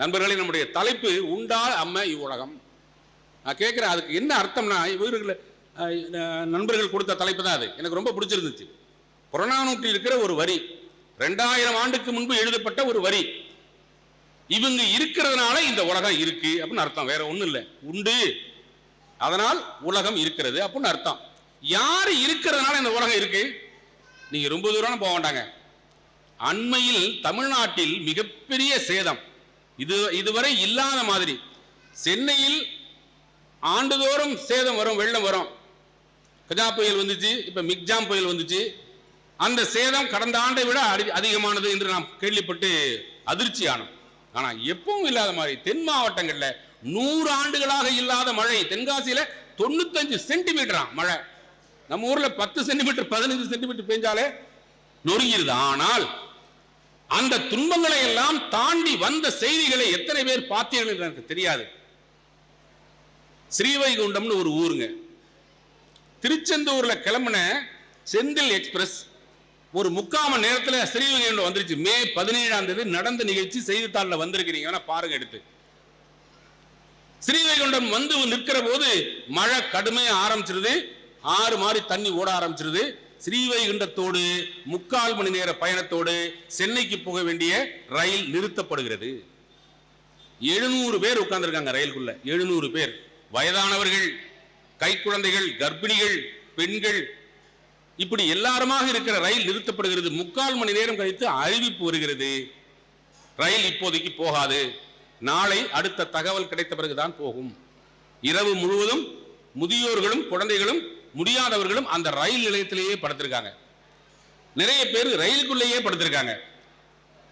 நண்பர்களே நம்முடைய தலைப்பு உண்டா அம்ம இவ்வுலகம். நான் கேட்குறேன் அதுக்கு என்ன அர்த்தம்னா இவர்கள் நண்பர்கள் கொடுத்த தலைப்பு தான் அது. எனக்கு ரொம்ப பிடிச்சிருந்துச்சு. புறநானூற்றில் இருக்கிற ஒரு வரி ரெண்டாயிரம் ஆண்டுக்கு முன்பு எழுதப்பட்ட ஒரு வரி. இவங்க இருக்கிறதுனால இந்த உலகம் இருக்கு அப்படின்னு அர்த்தம். வேற ஒன்றும் இல்லை. உண்டு. அதனால் உலகம் இருக்கிறது அப்படின்னு அர்த்தம். யார் இருக்கிறதுனால இந்த உலகம் இருக்கு? நீங்க ரொம்ப தூரம் போக வேண்டாங்க. அண்மையில் தமிழ்நாட்டில் மிகப்பெரிய சேதம். இது இதுவரை இல்லாத மாதிரி. சென்னையில் ஆண்டுதோறும் சேதம் வரும் வெள்ளம் வரும். கஜா புயல் வந்துச்சு இப்ப மிக்ஜாம் புயல் வந்துச்சு. அந்த சேதம் கடந்த ஆண்டை விட அதி- அதிகமானது என்று நாம் கேள்விப்பட்டு அதிர்ச்சி ஆனோம். ஆனா எப்பவும் இல்லாத மாதிரி தென் மாவட்டங்கள்ல நூறு ஆண்டுகளாக இல்லாத மழை. தென்காசியில தொண்ணூத்தஞ்சு சென்டிமீட்டரா மழை. நம்ம ஊர்ல பத்து சென்டிமீட்டர் பதினஞ்சு சென்டிமீட்டர் பெஞ்சாலே நொறுங்கிருது. ஆனால் அந்த துன்பங்களை எல்லாம் தாண்டி வந்த செய்திகளை எத்தனை பேர் பார்த்தீர்கள் என்று எனக்கு தெரியாது. ஸ்ரீவைகுண்டம்னு ஒரு ஊருங்க. திருச்செந்தூர்ல கிளம்பின செந்தில் எக்ஸ்பிரஸ் ஒரு முக்கால் மணி நேரத்துல ஸ்ரீவைகுண்டம் வந்துருச்சு. மே பதினேழாம் தேதி நடந்த நிகழ்ச்சி செய்தித்தாளில் வந்திருக்கிறீங்க. வேணா பாருங்க எடுத்து. ஸ்ரீவைகுண்டம் வந்து நிற்கிற போது மழை கடுமையா ஆரம்பிச்சிருது. ஆறு மாதிரி தண்ணி ஓட ஆரம்பிச்சிருது. ஸ்ரீவைகுண்டத்தோடு முக்கால் மணி நேர பயணத்தோடு சென்னைக்கு போக வேண்டிய ரயில் நிறுத்தப்படுகிறது. எழுநூறு பேர் உட்கார்ந்துருக்காங்க ரயிலுக்குள்ள. எழுநூறு பேர். வயதானவர்கள் கைக்குழந்தைகள் கர்ப்பிணிகள் பெண்கள். இப்படி எல்லாருமாக இருக்கிற ரயில் நிறுத்தப்படுகிறது. முக்கால் மணி நேரம் கழித்து அறிவிப்பு வருகிறது ரயில் இப்போதைக்கு போகாது. நாளை அடுத்த தகவல் கிடைத்த பிறகுதான் போகும். இரவு முழுவதும் முதியோர்களும் குழந்தைகளும் முடியாதவர்களும் அந்த ரயில் நிலையத்திலேயே படுத்திருக்காங்க. நிறைய பேர் ரயிலுக்குள்ளேயே படுத்திருக்காங்க.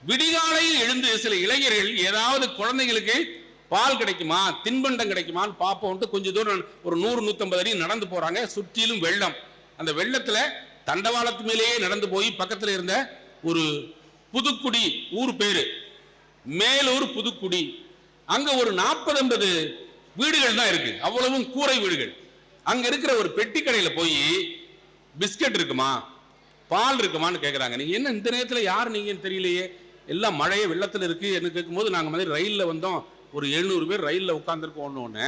விடிகாலையில் எழுந்து சில இளைஞர்கள் ஏதாவது குழந்தைகளுக்கு பால் கிடைக்குமா தின்பண்டம் கிடைக்குமான்னு பார்ப்போம்ட்டு கொஞ்சம் தூரம் ஒரு நூறு நூற்றம்பது அடி நடந்து போகிறாங்க சுற்றிலும் வெள்ளம். அந்த வெள்ளத்தில் தண்டவாளத்து மேலேயே நடந்து போய் பக்கத்தில் இருந்த ஒரு புதுக்குடி ஊர் பேர். மேலூர் புதுக்குடி. அங்கே ஒரு நாற்பது ஐம்பது வீடுகள் தான் இருக்குது அவ்வளவும் கூரை வீடுகள். அங்க இருக்கிற ஒரு பெட்டி கடையில போய் பிஸ்கட் இருக்குமா? பால் இருக்குமான்னு கேட்குறாங்க நீங்க என்ன இந்த நேரத்துல யார் நீங்கன்னு தெரியலையே. எல்லாம் மழையே வெள்ளத்துல இருக்கு என்று கேட்கும்போது நாங்க மாதிரி ரயில்ல வந்தோம். ஒரு எழுநூறு பேர் ரயில்ல உட்கார்ந்துருக்கோன்னு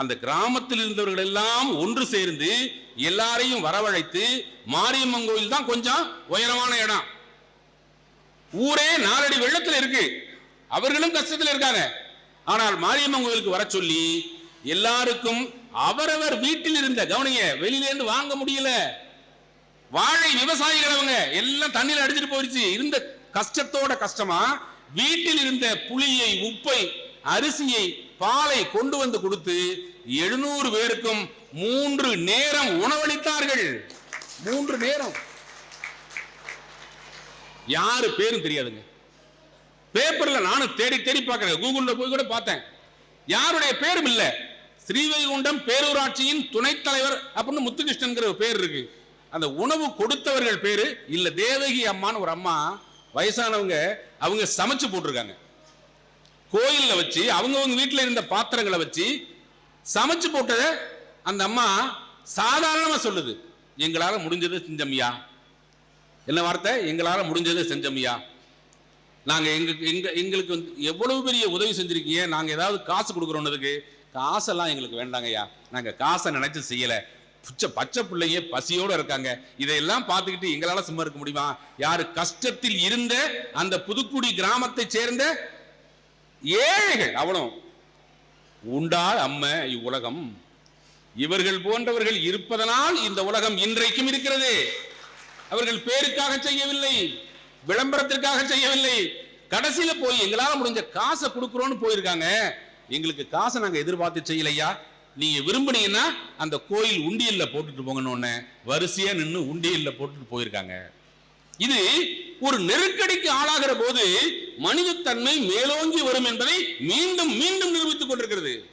அந்த கிராமத்தில் இருந்தவர்கள் எல்லாம் ஒன்று சேர்ந்து எல்லாரையும் வரவழைத்து மாரியம்மன் கோயில் தான் கொஞ்சம் உயரமான இடம். ஊரே நாலடி வெள்ளத்தில் இருக்கு. அவர்களும் கஷ்டத்தில் இருக்காங்க. ஆனால் மாரியம்மன் கோயிலுக்கு வர சொல்லி எல்லாருக்கும் அவரவர் வீட்டில் இருந்த கவனிங்க வெளியிலேருந்து வாங்க முடியல. வாழை விவசாயிகள் அவங்க எல்லாம் தண்ணியில அடிச்சிட்டு போயிடுச்சு இருந்த கஷ்டத்தோட கஷ்டமா வீட்டில் இருந்த புளியை உப்பை அரிசியை பாலை கொண்டு வந்து கொடுத்து எழுநூறு பேருக்கும் மூன்று நேரம் உணவளித்தார்கள். மூன்று நேரம். யாரு பேரும் தெரியாதுங்க. பேப்பர்ல நானும் தேடி தேடி பார்க்கறேன். கூகுள்ல போய் கூட பார்த்தேன். யாருடைய பேரும் இல்லை. ஸ்ரீவைகுண்டம் பேரூராட்சியின் துணைத் தலைவர் அப்படின்னு முத்துகிருஷ்ணன்கிற ஒரு பேர் இருக்கு. அந்த உணவு கொடுத்தவர்கள் பேரு இல்ல தேவகி அம்மான்னு ஒரு அம்மா வயசானவங்க அவங்க சமைச்சு போட்டிருக்காங்க. கோயிலில் வச்சு அவங்கவுங்க வீட்டில் இருந்த பாத்திரங்களை வச்சு சமைச்சு போட்டதை அந்த அம்மா சாதாரணமாக சொல்லுது. எங்களால் முடிஞ்சதை செஞ்சம்யா. என்ன வார்த்தை? எங்களால் முடிஞ்சதை செஞ்சம்யா. நாங்கள் எங்களுக்கு எங்க எங்களுக்கு வந்து எவ்வளவு பெரிய உதவி செஞ்சுருக்கீங்க? நாங்கள் ஏதாவது காசு கொடுக்குறோன்னதுக்கு காசெல்லாம் எங்களுக்கு வேண்டாங்கய்யா. நாங்கள் காசை நினைச்சு செய்யலை. புச்ச பச்சை பிள்ளைங்க பசியோட இருக்காங்க. இதையெல்லாம் பார்த்துக்கிட்டு எங்களால் சும்மா இருக்க முடியுமா? யாரு கஷ்டத்தில் இருந்த அந்த புதுக்குடி கிராமத்தை சேர்ந்த ஏழைகள் அவ்வளோ உண்டால் அம்ம இவ்வுலகம். இவர்கள் போன்றவர்கள் இருப்பதனால் இந்த உலகம் இன்றைக்கும் இருக்கிறது. அவர்கள் பேருக்காக செய்யவில்லை. விளம்பரத்திற்காக செய்யவில்லை. கடைசியில போய் எங்களால் முடிஞ்ச காசை கொடுக்குறோன்னு போயிருக்காங்க. எங்களுக்கு காசை நாங்க எதிர்பார்த்து செய்யலையா? நீங்க விரும்புனீங்கன்னா அந்த கோயில் உண்டியல்ல போட்டுட்டு போங்கன்னு ஒண்ணு வரிசையா நின்று உண்டியல்ல போட்டுட்டு போயிருக்காங்க. இது ஒரு நெருக்கடிக்கு ஆளாகிற போது மனிதத்தன்மை மேலோங்கி வரும் என்பதை மீண்டும் மீண்டும் நிரூபித்துக் கொண்டிருக்கிறது.